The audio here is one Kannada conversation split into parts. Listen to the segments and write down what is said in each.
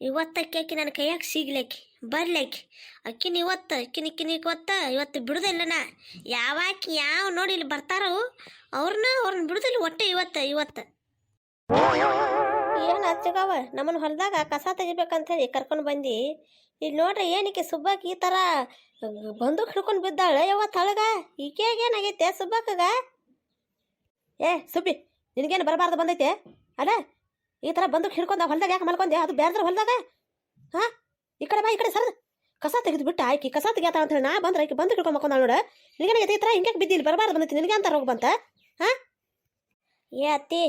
ಇವತ್ತು ಅಕ್ಕಿ ಅಕ್ಕಿ ನನ್ನ ಕೈಯಾಗ ಸಿಗ್ಲಕ್ಕಿ, ಬರ್ಲಕ್ಕಿ. ಅಕ್ಕಿನ ಇವತ್ತು ಅಕ್ಕಿನ ಇವತ್ತು ಇವತ್ತು ಬಿಡುದಿಲ್ಲ ನಾ. ಯಾವಾಕಿ ಯಾವ ನೋಡಿ ಇಲ್ಲಿ ಬರ್ತಾರೋ ಅವ್ರನ್ನ ಅವ್ರನ್ನ ಬಿಡುದಿಲ್ಲ ಒಟ್ಟೆ ಇವತ್ತು ಇವತ್ತು. ಏನು ಹಚ್ಚಗವ ನಮ್ಮನ್ನ ಹೊಲದಾಗ ಕಸ ತೆಗಿಬೇಕಂತ ಹೇಳಿ ಕರ್ಕೊಂಡು ಬಂದು. ಇಲ್ಲಿ ನೋಡ್ರಿ ಏನಕ್ಕೆ ಸುಬ್ಬಕ್ಕೆ ಈ ಥರ ಬಂದು ಹಿಡ್ಕೊಂಡು ಬಿದ್ದಾಳೆ? ಯಾವತ್ತು ತಳಗ ಈಕೆಗೆ ಏನಾಗೈತೆ ಸುಬ್ಬಕ್ಕಗ ಏ, ಸುಬ್ಬಿ, ನಿನಗೇನು ಬರಬಾರ್ದು ಬಂದೈತೆ? ಅಲ್ಲ ಈ ಥರ ಬಂದು ಹಿಡ್ಕೊಂಡು ಹೊಲ್ದಾಗ ಯಾಕೆ ಮಲ್ಕೊಂಡೆ ಅದು ಬೇರೆದ್ರ ಹೊಲ್ದಾಗ? ಹಾಂ? ಈ ಕಡೆ ಬಾ, ಈ ಕಡೆ ಸರ್ ಕಸ ತೆಗೆದು ಬಿಟ್ಟು, ಆಯ್ಕೆ, ಕಸ ತೆಗಿಯತ್ತ ಅಂತ ಹೇಳಿ ನಾ ಬಂದ್ರೆ ಆಯ್ಕೆ ಬಂದು ಹಿಡ್ಕೊಂಡು ಮಕ್ಕೊಂಡ ನೋಡ. ನಿನಗೆ ಈ ಥರ ಹಿಂಗೆ ಬಿದ್ದಿಲ್ಲ ಬರಬಾರ್ದು ಬಂದೈತಿ. ನಿನಗೆ ಅಂತ ರೋಗ ಬಂತ? ಹಾ? ಏ ಅತ್ತಿ,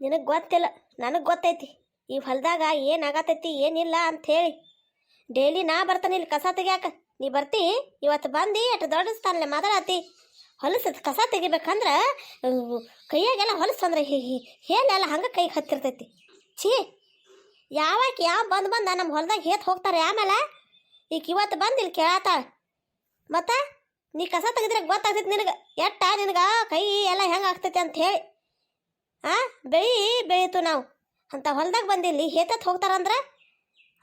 ನಿನಗೆ ಗೊತ್ತಿಲ್ಲ, ನನಗೆ ಗೊತ್ತೈತಿ. ಈ ಹೊಲ್ದಾಗ ಏನಾಗತೈತಿ ಏನಿಲ್ಲ ಅಂತ ಹೇಳಿ. ಡೈಲಿ ನಾ ಬರ್ತಾನೆ ಇಲ್ಲಿ ಕಸ ತೆಗಿಯಾಕ. ನೀ ಬರ್ತಿ ಇವತ್ತು ಬಂದು, ಅಷ್ಟು ದೊಡ್ಡ ಸ್ಥಾನಲೆ ಮಾತಾಡತ್ತಿ ಹೊಲಸು ಕಸ ತೆಗಿಬೇಕಂದ್ರೆ ಕೈಯಾಗೆಲ್ಲ ಹೊಲಸು ಅಂದ್ರೆ ಹೇಳೆಲ್ಲ ಹಂಗೆ ಕೈಗೆ ಹತ್ತಿರ್ತೈತಿ. ಛೀ, ಯಾವಾಗ ಯಾವ ಬಂದು ಬಂದ ನಮ್ಮ ಹೊಲದಾಗ ಹೇತ್ ಹೋಗ್ತಾರೆ ಆಮೇಲೆ ಈಗ ಇವತ್ತು ಬಂದು ಇಲ್ಲಿ ಕೇಳತ್ತಾಳ ಮತ್ತ ನೀ ಕಸ ತೆಗೆದ್ರೆ ಗೊತ್ತಾಗ್ತೈತಿ ನಿನಗೆ, ಎಟ್ಟ ನಿನಗೆ ಕೈ ಎಲ್ಲ ಹೆಂಗೆ ಆಗ್ತೈತಿ ಅಂತ ಹೇಳಿ. ಆ, ಬೆಳಿ, ಬೆಳೀತು ನಾವು. ಅಂತ ಹೊಲ್ದಾಗ ಬಂದಿಲ್ಲಿ ಹೇತತ್ ಹೋಗ್ತಾರಂದ್ರೆ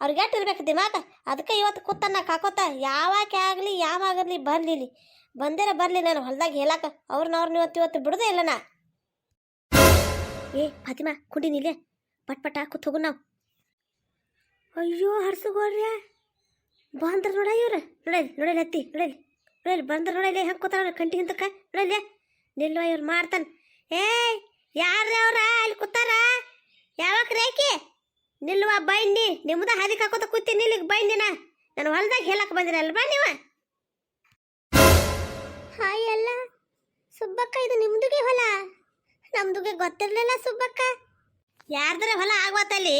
ಅವ್ರಿಗೆ ಎಟ್ಟು ಇರ್ಬೇಕು ದಿಮಾಗ ಅದಕ್ಕೆ ಇವತ್ತು ಕೂತನ್ನ ಕಾಕೋತ ಯಾವಾಕೆ ಆಗಲಿ ಯಾವಾಗಲಿ ಬರ್ಲಿಲಿ ಬಂದೇರ ಬರಲಿ ನಾನು ಹೊಲ್ದಾಗ ಹೇಳಾಕ ಅವ್ರನ್ನ ಅವ್ರನ್ನ ಇವತ್ತು ಇವತ್ತು ಬಿಡದೇ ಇಲ್ಲ ನಾ ಏ, ಫಾತಿಮಾ, ಕುಂಡಿನಿ ನಿಲ್ಲೆ ಪಟ್ ಪಟ ಕೂತ್ ಹೋಗು ನಾವು. ಅಯ್ಯೋ, ಹರ್ಸುಗೋರ್ಯ. ಬಂದ್ರ ನೋಡ ಇವ್ರ. ನೋಡಲಿ ನೋಡಲಿ ಹತ್ತಿ ನೋಡಲಿ ನೋಡಲಿ ಬಂದ್ರ ನೋಡಲಿ ಹೆಂಗೆ ಕೂತಾರ ಕಂಟಿ ಹಿಂದಕ್ಕ. ನೋಡಲಿ ನಿಲ್ವ ಇವ್ರು ಮಾಡ್ತಾನೆ. ಏಯ್ ಯಾರ ಅವ್ರ? ಅಲ್ಲಿ ಕೂತಾರ? ಯಾವಾಗ ರೇಖಿ? ನಿಲ್ವ ಬೈನಿ ನಿಮ್ದ ಹಾದಿ ಕೂತಿ ಕೂತೀನಿ ನಿಲ್ಲಿಗೆ ಬೈಂಡಿನ. ನಾನು ಹೊಲ್ದಾಗ ಹೇಳಕ್ ಬಂದಿರಲ್ಲ ಬಾ ನೀವ? ಸುಬ್ಬಕ್ಕ, ಇದು ನಿಮ್ದುಗೆ ಹೊಲ? ನಮ್ದುಗೆ ಗೊತ್ತಿರಲಿಲ್ಲ ಸುಬ್ಬಕ್ಕ. ಯಾರ್ದ್ರ ಹೊಲ ಆಗ್ವತ್ತಲ್ಲಿ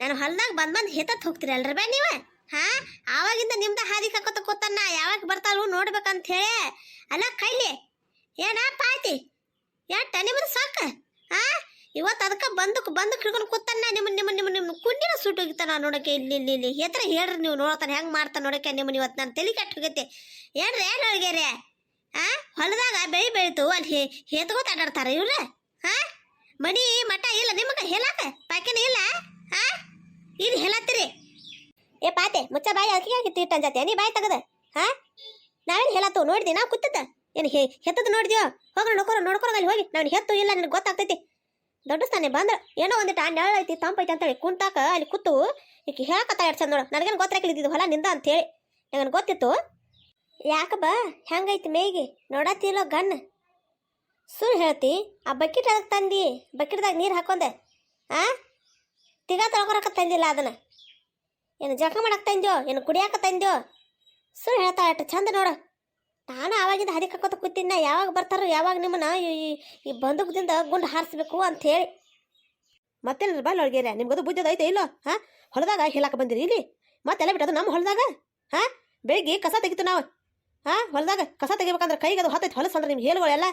ನಾನು ಹೊಲದಾಗ ಬಂದ್ ಬಂದ್ ಹೇತತ್ ಹೋಗ್ತಿರಲ್ರಿ ಬೇ ನೀವ? ಹಾ? ಆವಾಗಿಂದ ನಿಮ್ದ ಹಾದಿ ಕಾಕೋತ ಕೂತನ್ನ ಯಾವಾಗ ಬರ್ತಾಳು ನೋಡ್ಬೇಕಂತ ಹೇಳಿ. ಅಲ್ಲ, ಕೈಲಿ. ಏನ ಪಾಯ್ತಿ ಯಾಟ ನಿಮ್ಮದು ಸಾಕ? ಹಾ? ಇವತ್ತು ಅದಕ್ಕೆ ಬಂದು ಬಂದು ಹಿಡ್ಕೊಂಡು ಕೂತನ್ನ ನಿಮ್ಮ ನಿಮ್ಮ ನಿಮ್ಮ ನಿಮ್ಮ ಕುಂಡಿನ ಸುಟ್ಟು ಹೋಗಿತ್ತಾನ ನೋಡಕ್ಕೆ, ಇಲ್ಲಿ ಇಲ್ಲಿ ಇಲ್ಲಿ. ಎತ್ರ ಹೇಳ್ರಿ ನೀವು ನೋಡ್ತಾನೆ, ಹೆಂಗೆ ಮಾಡ್ತಾನೆ ನೋಡಕ್ಕೆ ನಿಮ್ಮನ್ನ ಇವತ್ತು ನಾನು ತಲೆ ಕೆಟ್ಟು ಹೋಗೈತೆ. ಏನ್ರಿ, ಏನು ಅಳ್ಗೆರೆ ಹಾ ಹೊಲದಾಗ ಬೆಳಿ ಬೆಳಿತು, ಅಲ್ಲಿ ಹೇತ್ಕೋತ ಆಡಾಡ್ತಾರ ಇವ್ರ? ಹಾ ಮನಿ ಮಠ ಇಲ್ಲ ನಿಮಗ ಹೇಳಾಕ? ಪಾಕಿನ ಇಲ್ಲ? ಹಾ ಇಲ್ಲಿ ಹೇಳತ್ತೀರಿ. ಏ ಪಾತೆ, ಮುಚ್ಚ ಬಾಯಿ, ಅದಕ್ಕೆ ಹಾಕಿ ತೀರ್ಟನ್ ಜಾತಿ ನೀ ಬಾಯಿ ತೆಗದ. ಹಾ ನಾವೇನು ಹೇಳತ್ತು ನೋಡಿದಿ, ನಾವು ಕೂತದ ಏನು ಹೇ ಹೆತ್ತದ ನೋಡಿದ್ಯೋ? ಹೋಗ್ರ ನೋಡ್ಕೊರ ನೋಡ್ಕೊರ ಅಲ್ಲಿ ಹೋಗಿ. ನಾನು ಹೆತ್ತು ಇಲ್ಲ, ನನಗೆ ಗೊತ್ತಾಗ್ತೈತಿ. ದೊಡ್ಡ ಸ್ಥಾನ, ಬಂದ್ರ. ಏನೋ ಒಂದಿಟ್ಟು, ಆ ನೆಳ ಐತಿ ತಂಪೈತಿ ಅಂತೇಳಿ ಕುಂತಾಕ ಅಲ್ಲಿ ಕೂತು. ಈಕಿ ಹೇಳಕತ್ತ ಎರಡು ಚಂದ ನೋಡು. ನನಗೇನು ಗೊತ್ತಾಗ್ಲಿದ್ದು ಹೊಲ ನಿಂದ ಅಂತೇಳಿ. ನನಗೆ ಗೊತ್ತಿತ್ತು? ಯಾಕ ಬಾ ಹೆಂಗೈತಿ ಮೇಗಿ? ನೋಡತ್ತಿಲ್ಲೋ ಗನ್ ಸುಳ್ಳು ಹೇಳ್ತಿ, ಆ ಬಕೆಟ್ ಅದಕ್ಕೆ ತಂದಿ? ಬಕೆಟ್ದಾಗ ನೀರು ಹಾಕೊಂಡೆ. ಆ? ತಿಗ ತೊಳ್ಕೊರಕ ತಂದಿಲ್ಲ ಅದನ್ನು. ಏನು ಜಳಕ ಮಾಡಕ್ಕೆ ತಂದ್ಯೋ? ಏನು ಕುಡಿಯಾಕ ತಂದ್ಯೋ? ಸುಳ್ಳು ಹೇಳ್ತಾ ಅಷ್ಟು ಚಂದ ನೋಡು. ನಾನು ಆವಾಗಿಂದ ಹದಿ ಕಕ್ಕೋತ ಕೂತಿನ ಯಾವಾಗ ಬರ್ತಾರೋ, ಯಾವಾಗ ನಿಮ್ಮನ್ನ ಈ- ಬಂದೂಕದಿಂದ ಗುಂಡು ಹಾರಿಸ್ಬೇಕು ಅಂತ ಹೇಳಿ. ಮತ್ತೇನ್ರಿ ಬಾ ಒಳಗೇರ ನಿಮ್ಗದು ಬುದ್ಧಿ ಐತೆ ಇಲ್ಲೋ? ಹಾಂ ಹೊಲದಾಗ ಹೇಳಕ್ಕೆ ಬಂದಿರಿ ಇಲ್ಲಿ? ಮತ್ತೆಲ್ಲ ಬಿಟ್ಟದು ನಮ್ಮ ಹೊಲದಾಗ? ಹಾಂ ಬೆಳಿಗ್ಗೆ ಕಸ ತೆಗಿತು ನಾವು. ಹಾ ಹೊಲದಾಗ ಕಸ ತೆಗಿಬೇಕಂದ್ರೆ ಕೈಗೆ ಅದು ಹತ್ತೈತೆ, ಹೊಲಸ ಅಂದ್ರೆ ನಿಮ್ಗೆ ಹೇಳುವಳೆಲ್ಲ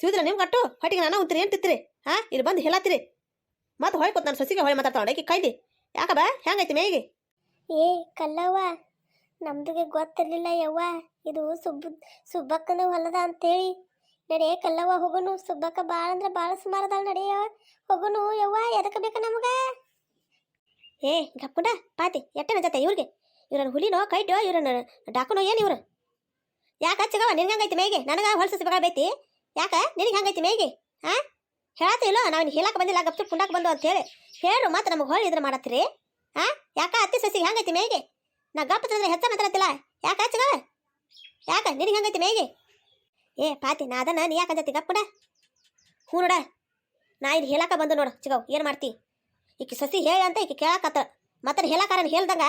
ಸಿಗುದಿಲ್ಲ, ನಿಮ್ಗೆ ಅಟ್ಟು. ಹೊಟ್ಟಿಗೆ ನಾನು ಉಂತೀರಿ ಏನು ತಿತ್ತೀರಿ? ಹಾ ಇಲ್ಲಿ ಬಂದು ಹೇಳತ್ತಿರಿ. ಮತ್ತೆ ಹೋಯ್ಕೊತ ನಾನು ಸೊಸಿಗೆ ಹೊಯ್ ಮಾತಾಡ್ತಾವೆ ಆಕಿ ಕೈಲಿ. ಯಾಕಬ ಹೆಂಗೈತಿ ಮೇಗೆ ಏ, ಕಲ್ಲವ್ವ, ನಮ್ದುಗೆ ಗೊತ್ತಿರಲಿಲ್ಲ ಯವ್ವ, ಇದು ಸುಬ್ಬ, ಸುಬ್ಬಕ್ಕನ ಹೊಲದ ಅಂತೇಳಿ. ನಡೆಯ ಕಲ್ಲವ್ವ, ಹೋಗುನು. ಸುಬ್ಬಕ್ಕ ಭಾಳ ಅಂದ್ರೆ ಭಾಳ ಸುಮಾರದಾಳ ನಡೆಯ ಹೋಗುನು, ಯವ್ವ ಎದಕ್ಕೆ ಬೇಕ ನಮಗ? ಏ, ಗಪ್ಪುಂಡ, ಪಾತಿ, ಎಟ್ಟನ ಜೊತೆ ಇವ್ರಿಗೆ? ಇವ್ರನ್ನ ಹುಲಿನೋ, ಕೈಟೋ, ಇವ್ರನ್ನ ಡಾಕನೋ, ಏನು ಇವ್ರು? ಯಾಕ ಹಚ್ಚಗವ ನಿನ್ಗೆ ಹಂಗೈತಿ ಮೇಗೆ? ನನಗೆ ಹೊಲಸು ಬೈತಿ ಯಾಕ? ನಿನಗೆ ಹಂಗೈತಿ ಮೇಗೆ? ಹಾ ಹೇಳತ್ತ ಇಲ್ಲ? ನಾವು ಹೇಳಕ್ ಬಂದಿಲ್ಲ. ಗಪ್ತು ಕುಂಡಕ್ಕೆ ಬಂದು ಅಂತ ಹೇಳಿ. ಹೇಳು ಮತ್ತೆ ನಮಗೆ ಹೊಳಿ ಇದ್ರ ಮಾಡತ್ತೀರಿ ಹಾ ಯಾಕ ಅತ್ತಿ ಸಸಿ ಹೆಂಗೈತಿ ಮೇಗೆ? ನಾ ಗಪ್ಪ ತಂದ್ರೆ ಹೆಚ್ಚ ಮಾತಾಡತ್ತಿಲ್ಲ. ಯಾಕ ಹಚ್ಚಗವ ಯಾಕ? ನಿನಗೆ ಹಂಗೈತಿ ಮೇಗೆ? ಏ ಪಾತಿ, ನಾ ಅದನ್ನ ನೀ ಯಾಕೆ ಅಂತತಿ ಗಪ್ಪಡ ಹ್ಞೂ ನೋಡ. ನಾ ಇಲ್ಲಿ ಹೇಳಕ್ಕೆ ಬಂದು ನೋಡು ಚಿಗವ್ ಏನು ಮಾಡ್ತಿ? ಈಕೆ ಸಸಿ ಹೇಳ ಅಂತ ಈಕೆ ಕೇಳಾಕತ್ತ ಮತ್ತೆ ಹೇಳಕ್ಕಾರ ಹೇಳ್ದಂಗ?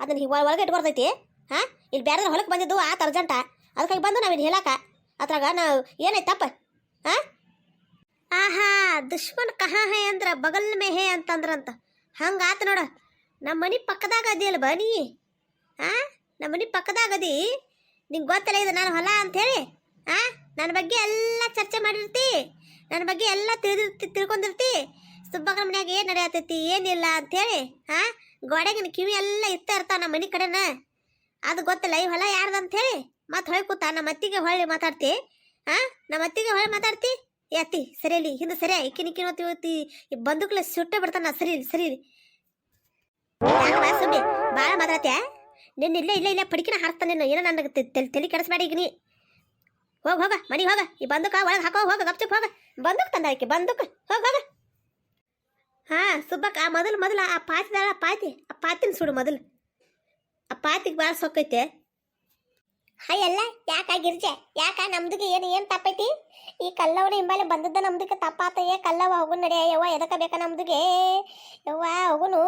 ಅದನ್ನ ಒಳಗೆ ಇಟ್ಕೊಡ್ತೈತಿ. ಹಾ ಇಲ್ಲಿ ಬೇರೆ ಹೊಲಕ್ಕೆ ಬಂದಿದ್ದು ಆತ ಅರ್ಜೆಂಟ. ಅದಕ್ಕಾಗಿ ಬಂದು ನಾವಿನ್ ಹೇಳಾಕ ಅದ್ರಾಗ ನಾವು ಏನೈತಪ್ಪ ತಪ್ಪ ಹಾ ಆಹಾ, ದುಶ್ಮನ್ ಕಹಾ ಹೇ ಅಂದ್ರ ಬಗಲ್ ಮೇ ಹೇ ಅಂತಂದ್ರಂತ. ಹಂಗ ಆತ ನೋಡ. ನಮ್ಮ ಮನೆ ಪಕ್ಕದಾಗ ಅದಿಯಲ್ಲ ಬಾ ನೀ? ಹಾ ನಮ್ಮ ಮನೆ ಪಕ್ಕದಾಗ ಅದಿ? ನಿಂಗೆ ಗೊತ್ತಲ್ಲ ಇದು ನಾನು ಹೊಲ ಅಂತೇಳಿ? ಹಾಂ ನನ್ನ ಬಗ್ಗೆ ಎಲ್ಲ ಚರ್ಚೆ ಮಾಡಿರ್ತಿ? ನನ್ನ ಬಗ್ಗೆ ಎಲ್ಲ ತಿಳಿದಿರ್ತಿ ತಿಳ್ಕೊಂಡಿರ್ತಿ? ಸುಬ್ಬಕ್ಕನ ಮನ್ಯಾಗ ಏನು ನಡೆಯತೈತಿ ಏನಿಲ್ಲ ಅಂತೇಳಿ? ಹಾ ಗೋಡೆಗಿನ ಕಿವಿ ಎಲ್ಲ ಇತ್ತ ಇರ್ತಾವ ನಮ್ಮ ಮನೆ ಕಡೆನ. ಅದು ಗೊತ್ತಲ್ಲ, ಈ ಹೊಲ ಯಾರ್ದು ಅಂತೇಳಿ? ಮತ್ತೆ ಹೊಯ್ ಕೂತ ನಮ್ಮ ಅತ್ತಿಗೆ ಹೊಳ್ಳಿ ಮಾತಾಡ್ತಿ. ಹಾ ನಮ್ಮ ಅತ್ತಿಗೆ ಹೊಳೆ ಮಾತಾಡ್ತಿ? ಏ ಅತ್ತಿ ಸರಿಯಲ್ಲಿ ಹಿಂದೆ ಸರಿ ಇಕ್ಕಿನ ಇಕ್ಕಿನ ಈ ಬಂದೂಕ್ಲೆ ಸುಟ್ಟೆ ಬಿಡ್ತಾನ ಸರಿ ಸರಿ ಸುಮ್ಮನೆ ಭಾಳ ಮಾತಾಡ್ತ್ಯಾ? ನಿನ್ನ ಇಲ್ಲೇ ಇಲ್ಲೇ, ಇಲ್ಲ ಪಡಿಕಿನ ಹಾರ್ತಾನೆ ನೀನು, ಏನೋ ನನಗೆ ತಲೆ ತಲೆ ಕೆಡಿಸ್ಬೇಡ ಈಗ ನೀ. ಹೋಗ ಹೋಗ ಮನಿ ಹೋಗ, ಈ ಬಂದೂಕ ಒಳಗೆ ಹಾಕೋ, ಹೋಗ, ಗಪ್ಚುಪ್ ಹೋಗ. ಬಂದೂಕ್ ತಂದಾಕಿ ಬಂದೂಕ್, ಹೋಗ ಹೋಗ. ಹಾ, ಸುಬ್ಬಕ್ಕ, ಆ ಮೊದಲು ಮೊದಲು, ಆ ಪಾತಿದಾಳ, ಆ ಪಾತಿ, ಆ ಪಾತಿನ ಸುಡು ಮೊದಲು. ಆ ಪಾತಿಗೆ ಭಾಳ ಸೊಕ್ಕೈತೆ ಹಾಯಲ್ಲ ಯಾಕ ಗಿರ್ಜೆ? ಯಾಕ? ನಮ್ದಿಗೆ ಏನು ಏನು ತಪ್ಪೈತಿ? ಈ ಕಲ್ಲವನ ಹಿಂಬಾಲೆ ಬಂದದ್ದ ನಮ್ದಕ್ಕೆ ತಪ್ಪಾತ ಏ ಕಲ್ಲವ ಹೋಗು ನಡೆಯ ಯವ್ವ ಎದಕ ಬೇಕ ನಮ್ದಿಗೆ? ಯವ್ವ ಹೋಗುನು?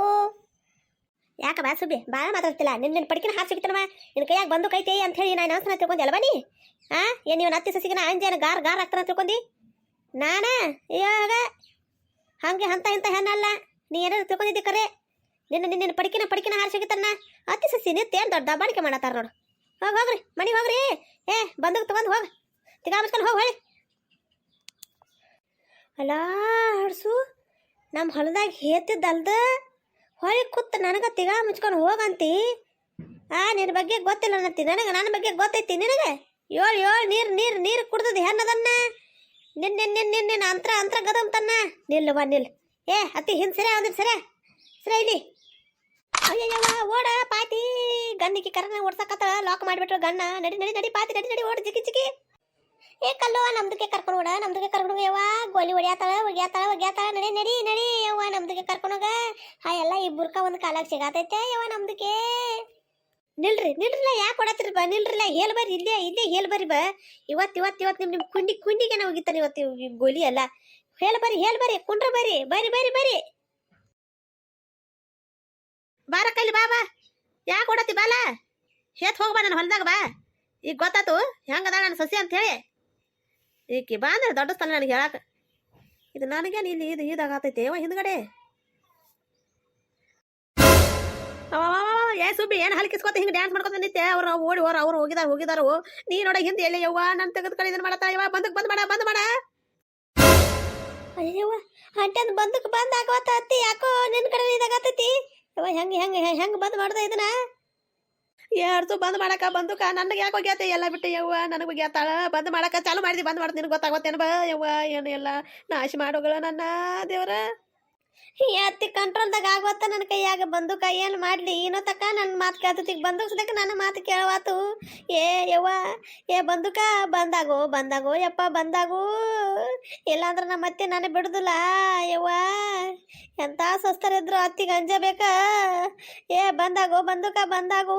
ಯಾಕ ಬಾ ಸುಬ್ಬಿ ಭಾಳ ಮಾತಾಡ್ತಿಲ್ಲ. ನಿನ್ನ ನಿನ್ನ ಪಡಿಕಿನ ಹಾಸು ಸಿಗ್ತಾನವ. ನಿನ್ನ ಕೈಯಾಗ ಬಂದು ಕೈತೆ ಅಂತ ಹೇಳಿ ನಾನು ಅವಸರ ತಿಳ್ಕೊಂಡಿ ಅಲ್ವಾ ನೀ? ಆ? ಏನು ನೀವು ಅತ್ತಿ ಸಸಿಗಿನ ಅಂಜೇನ ಗಾರ್ ಗಾರ್ ಆಗ್ತಾನ ತಿಳ್ಕೊಂಡಿ? ನಾನ? ಇವಾಗ? ಹಂಗೆ ಅಂತ ಇಂತ ಹೆಣ್ಣಲ್ಲ. ನೀ ಏನಾದ್ರು ತಿಳ್ಕೊಂಡಿದ್ದಿ ಕರೆ? ನಿನ್ನ ನಿನ್ನ ಪಡಿಕಿನ ಪಡಿಕಿನ ಹಾರು ಸಿಗುತ್ತಾನ ಅತ್ತಿ ಸಸಿ ನಿತ್ಯ ಏನು ದೊಡ್ಡ ದಬ್ಬಾಣಿಕೆ ಮಾಡತ್ತಾರ ನೋಡು. ಹೋಗಿ, ಹೋಗ್ರಿ, ಮನೆಗೆ ಹೋಗ್ರಿ. ಏ ಬಂದು ತಗೊಂಡು ಹೋಗಿ. ತಿಗಾ ಹೋಗಿ, ಹೊಳಿ. ಅಲ್ಲ ಹಡ್ಸು ನಮ್ಮ ಹೊಲದಾಗ ಹೇತಿದ್ದಲ್ದ ಹೊಳಿ ಕುತ್ತ ನನಗೆ ತಿಗಾ ಮುಚ್ಕೊಂಡು ಹೋಗಂತಿ. ಆ ನಿನ್ನ ಬಗ್ಗೆ ಗೊತ್ತಿಲ್ಲ ಅನ್ನತ್ತಿ. ನನಗೆ ನನ್ನ ಬಗ್ಗೆ ಗೊತ್ತೈತಿ ನಿನಗೆ? ಏಳು ಏಳು ನೀರು ನೀರು ನೀರು ಕುಡ್ದದ ಹೆಣ್ಣದನ್ನ? ನಿನ್ನ ನಿನ್ನ ನಿನ್ನ ಅಂತ್ರ ಅಂತ್ರ ಗದಮ್ತನ್ನ? ನಿಲ್ಲವ ನಿಲ್. ಏ, ಅತ್ತಿ, ಹಿಂದೆ ಸರಿ ಅಂದ್ರೆ ಸರಿ. ಸರಿ, ಇಲ್ಲಿ. ಅಯ್ಯಯ್ಯವ್ವ, ಓಡ ಪಾತಿ. ಗನ್ನಿಗೆ ಕರನ ಓಡ್ಸಕತ್ತ ಲಾಕ್ ಮಾಡಿಬಿಟ್ರು ಗಣ್ಣ ನಡಿ ನಡಿ ನಡಿ ಪಾತಿ, ನಡಿ ನಡಿ, ಓಡ್, ಜಿಗಿ ಜಿಗಿ. ಏ ಕಲ್ಲವ ನಮ್ದಕ್ಕೆ ಕರ್ಕೊಂಡು ಓಡ, ನಮ್ದಕ್ಕೆ ಕರ್ಕೊಂಡು ಯವ್ವ. ಗೋಲಿ ಹೊಡ್ಯಾತಾಳ ಒಗ್ಯಾತಾಳ ಒಗ್ಯಾತಾಳ ನಡಿ ನಡಿ ನಡಿ ಯವ್ವ, ನಮ್ದಕ್ಕೆ ಕರ್ಕೊಂಡು ಹೋಗ. ಹಾ, ಎಲ್ಲ ಈ ಬುರ್ಕ ಒಂದು ಕಾಲಾಗ ಸಿಗಾತೈತೆ ಯವ್ವ ನಮ್ದಕ್ಕೆ. ನಿಲ್ರಿ, ನಿಲ್ರಿಲ್ಲ, ಯಾಕೆ ಕೊಡತ್ರಿ ಬಾ, ನಿಲ್ರಿಲ್ಲ. ಹೇಳಿ ಬರ್ರಿ, ಇಲ್ಲೇ ಇಲ್ಲೇ ಹೇಳಿ ಬರ್ರಿ ಬಾ. ಇವತ್ತು ಇವತ್ತು ಇವತ್ತು ನಿಮ್ಮ ನಿಮ್ಮ ಕುಂಡಿ, ಕುಂಡಿಗೆ ಹೋಗಿತ್ತಾನೆ ಇವತ್ತು ಇವ್- ಇವ್ ಗೋಲಿ ಅಲ್ಲ ಹೇಳಿ ಬರ್ರಿ ಹೇಳಿ ಬರ್ರಿ, ಕುಂಡ್ರ ಬರ್ರಿ. ಬರ್ರಿ ಬರ್ರಿ ಬರ್ರಿ. ಬಾರ ಕೈಲಿ ಬಾ ಬಾ. ಯಾಕೆ ಕೊಡತ್ತಿ ಬಾಲ ಹೇತ್ ಹೋಗ್ಬಾ ನನ್ನ ಹೊಲ್ದಾಗ, ಬಾ. ಈಗ ಗೊತ್ತಾತು ಹೆಂಗದ ನನ್ನ ಸಸಿ ಅಂತ ಹೇಳಿ. ಈಕಿ ಬಾ ಅಂದ್ರೆ ದೊಡ್ಡ ಸ್ಥಳ ನನಗೆ ಹೇಳಾಕ. ಇದು ನನಗೇನು ಇಲ್ಲಿ ಇದು ಇದಾಗತೈತೆ ಅವ ಹಿಂದ್ಗಡೆ. ಏ ಸುಬ್ಬಿ, ಏನು ಹಲ್ಕಿಸ್ಕೊತ, ಹಿಂಗೆ ಡ್ಯಾನ್ಸ್ ಮಾಡ್ಕೊತ ನಿಂತೆ ಅವ್ರು ಓಡಿ ಹೋರ ಅವ್ರು ಹೋಗಿದಾರ, ಹೋಗಿದಾರು. ನೀ ನೋಡ ಹಿಂದೆ ಎಲ್ಲಿ, ಯವ್ವ? ನಾನು ತೆಗೆದುಕೊಂಡು ಇದನ್ನ ಮಾಡತ್ತ ಯವ್ವ? ಬಂದಕ್ಕೆ ಬಂದ್ ಮಾಡ ಬಂದ್ ಮಾಡ. ಅಯ್ಯವ್ವ ಅಂಟನ್ ಬಂದಕ್ಕೆ ಬಂದ್ ಆಗವತ್ತ ಅತ್ತಿ ಯಾಕೋ ನಿನ್ನ ಕಡೆ ಇದಾಗತ್ತೈತಿ ಯವ್ವ ಹೆಂಗ್ ಹೆಂಗ್ ಹೆಂಗ್ ಬಂದ್ ಮಾಡ್ದೆ ಇದನ್ನ? ಯಾರ್ದು ಬಂದ್ ಮಾಡಕ ಬಂದುಕ? ನನಗೆ ಯಾಕೆ ಹೋಗ್ಯಾತೆ ಎಲ್ಲ ಬಿಟ್ಟು ಯವ್ವ, ನನಗೆ ಹೋಗ್ಯಾತಾಳ ಬಂದ್ ಮಾಡಕ ಚಾಲು ಮಾಡಿದಿ, ಬಂದ್ ಮಾಡ್ದು ನಿನಗೆ ಗೊತ್ತಾಗೋತ್ತೇನು ಬಾ ಯವ್ವ. ಏನು ಎಲ್ಲ ನಾಶ ಮಾಡೋಗಳ ನನ್ನ ದೇವ್ರ. ಅತ್ತಿ ಕಂಟ್ರೋಲ್ದಾಗ ಆಗವತ್ತ ನನ್ನ ಕೈಯಾಗ ಬಂದೂಕ? ಏನು ಮಾಡಲಿ? ಏನೋ ತಕ್ಕ ನನ್ನ ಮಾತು ಕೇಳ್ತತಿಗೆ ಬಂದೂಕ್ ಸದಕ್ಕೆ ನನ್ನ ಮಾತು ಕೇಳವಾತು. ಏ ಯವ್ವ, ಏ ಬಂದುಕ? ಬಂದಾಗೋ ಬಂದಾಗೋ, ಯಪ್ಪ ಬಂದಾಗೋ. ಇಲ್ಲಾಂದ್ರೆ ನಮ್ಮ ಅತ್ತೆ ನಾನು ಬಿಡುದಿಲ್ಲ. ಯವ್ವ ಎಂಥ ಸ್ವಸ್ಥರಿದ್ರು ಅತ್ತಿಗೆ ಅಂಜಬೇಕ ಏ ಬಂದಾಗೋ ಬಂದುಕ ಬಂದಾಗೋ.